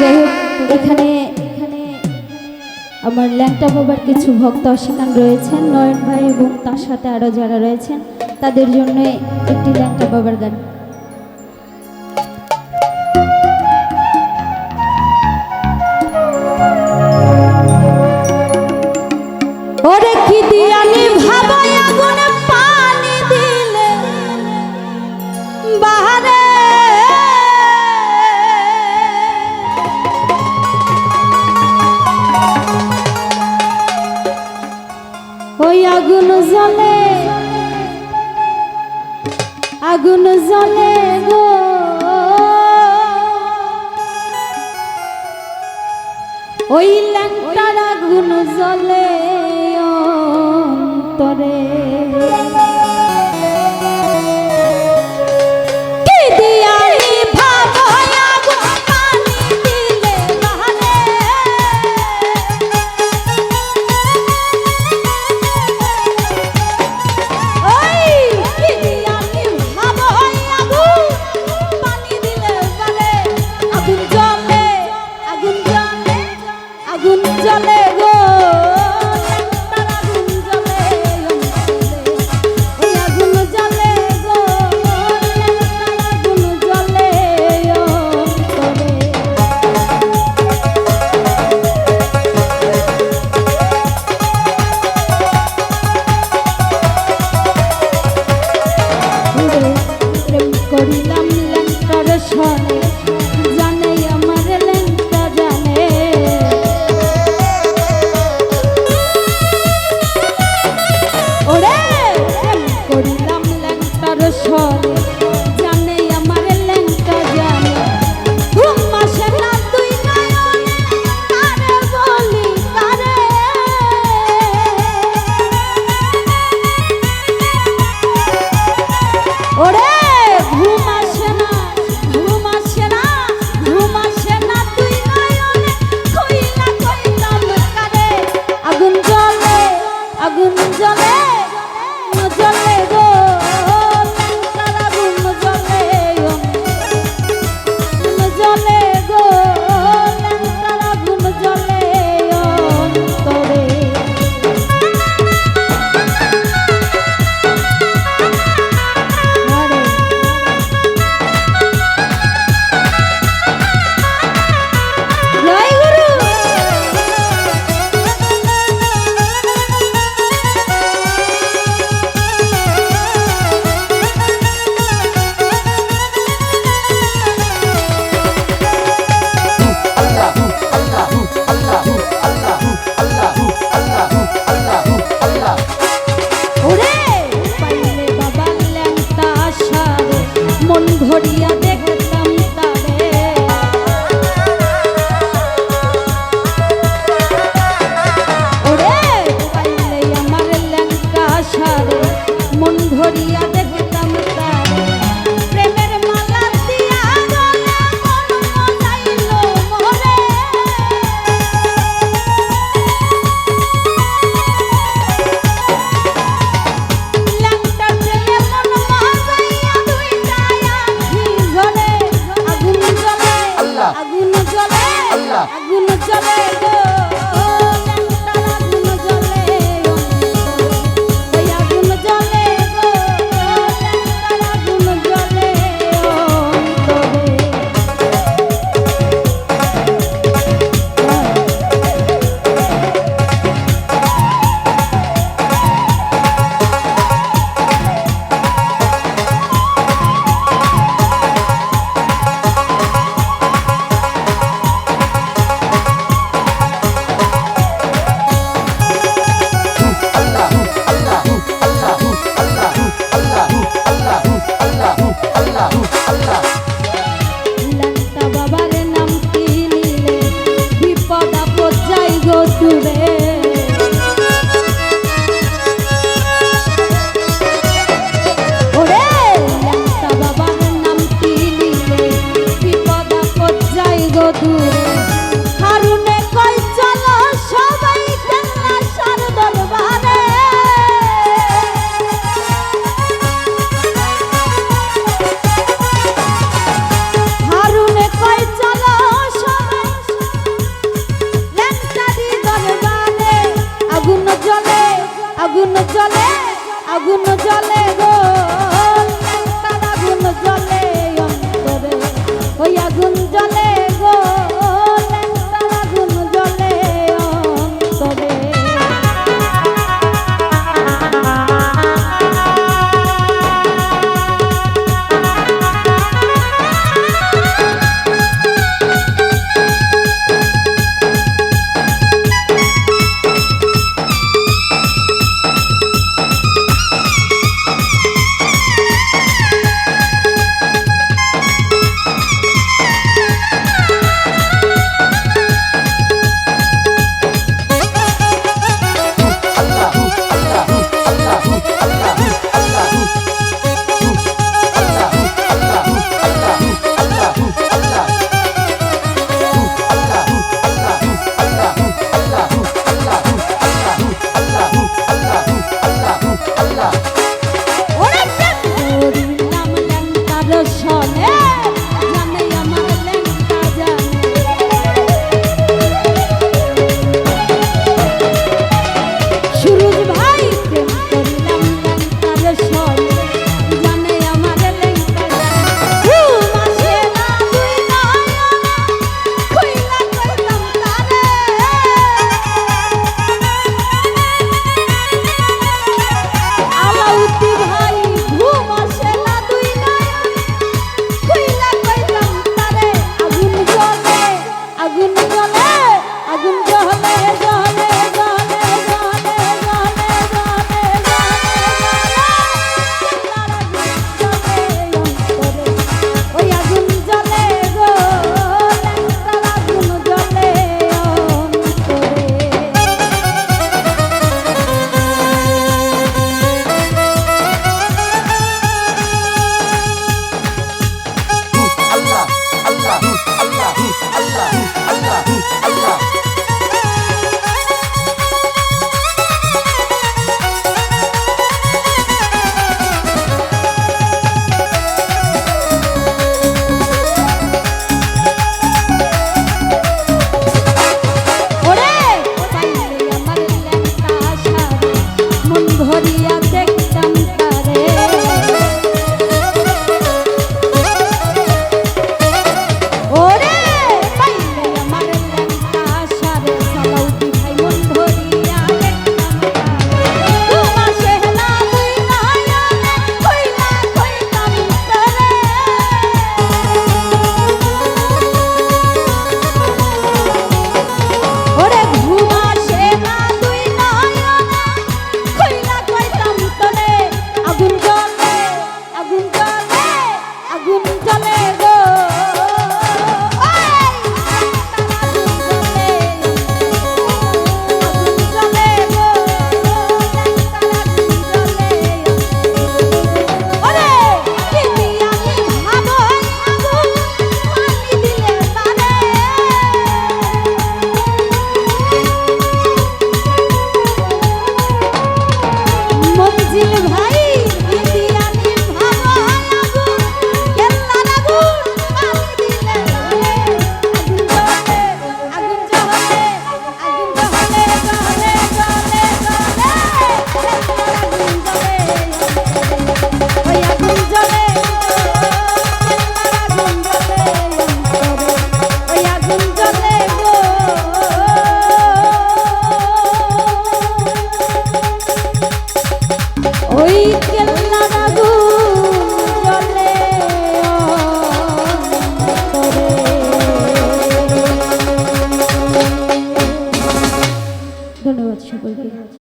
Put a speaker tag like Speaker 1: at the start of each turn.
Speaker 1: যাই হোক, এখানে আমার ল্যাপটপ আবার কিছু ভক্ত অস্বীকান রয়েছেন, নয়ন ভাই এবং তার সাথে আরও যারা রয়েছেন, তাদের জন্য একটি ল্যাপটপ আবার গান। আগুন জ্বলে গো। ওই ল্যাংটার আগুন জ্বলে অন্তরে। করিলাম মন ভরিয়া